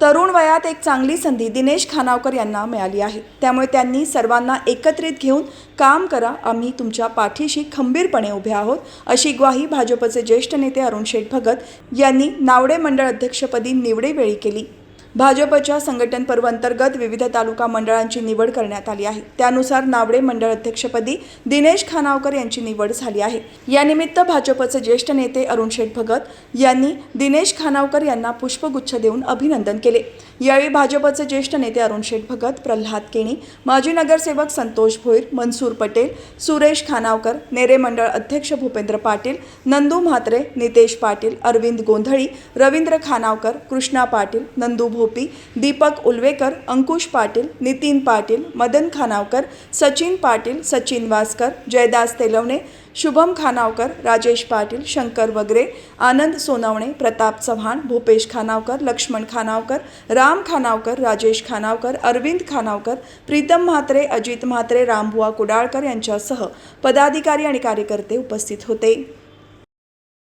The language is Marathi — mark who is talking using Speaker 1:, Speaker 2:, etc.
Speaker 1: तरुण वयात एक चांगली संधी दिनेश खानावकर यांना मिळाली आहे. त्यामुळे त्यांनी सर्वांना एकत्रित घेऊन काम करा आम्ही तुमच्या पाठीशी खंबीरपणे उभे आहोत अशी ग्वाही भाजपचे ज्येष्ठ नेते अरुण शेठ भगत यांनी नावडे मंडळ अध्यक्षपदी निवडेवेळी केली. भाजपच्या संघटन पर्वांतर्गत विविध तालुका मंडळांची निवड करण्यात आली आहे. त्यानुसार नावडे मंडळ अध्यक्षपदी दिनेश खानावकर यांची निवड झाली आहे. यानिमित्त भाजपचे ज्येष्ठ नेते अरुण शेठ भगत यांनी दिनेश खानावकर यांना पुष्पगुच्छ देऊन अभिनंदन केले. यावेळी भाजपचे ज्येष्ठ नेते अरुण शेठ भगत प्रल्हाद केणी माजी नगरसेवक संतोष भोईर मनसूर पटेल सुरेश खानावकर नेरे मंडळ अध्यक्ष भूपेंद्र पाटील नंदू म्हात्रे नितेश पाटील अरविंद गोंधळी रवींद्र खानावकर कृष्णा पाटील नंदू भोपी दीपक उलवेकर अंकुश पाटील नितीन पाटील मदन खानावकर सचिन पाटील सचिन वासकर जयदास तेलवणे शुभम खानावकर राजेश पाटील शंकर वगरे आनंद सोनवणे प्रताप चव्हाण भूपेश खानावकर लक्ष्मण खानावकर राम खानावकर राजेश खानावकर अरविंद खानावकर प्रीतम म्हात्रे अजित म्हात्रे रामबुवा कुडाळकर यांच्यासह पदाधिकारी आणि कार्यकर्ते उपस्थित होते.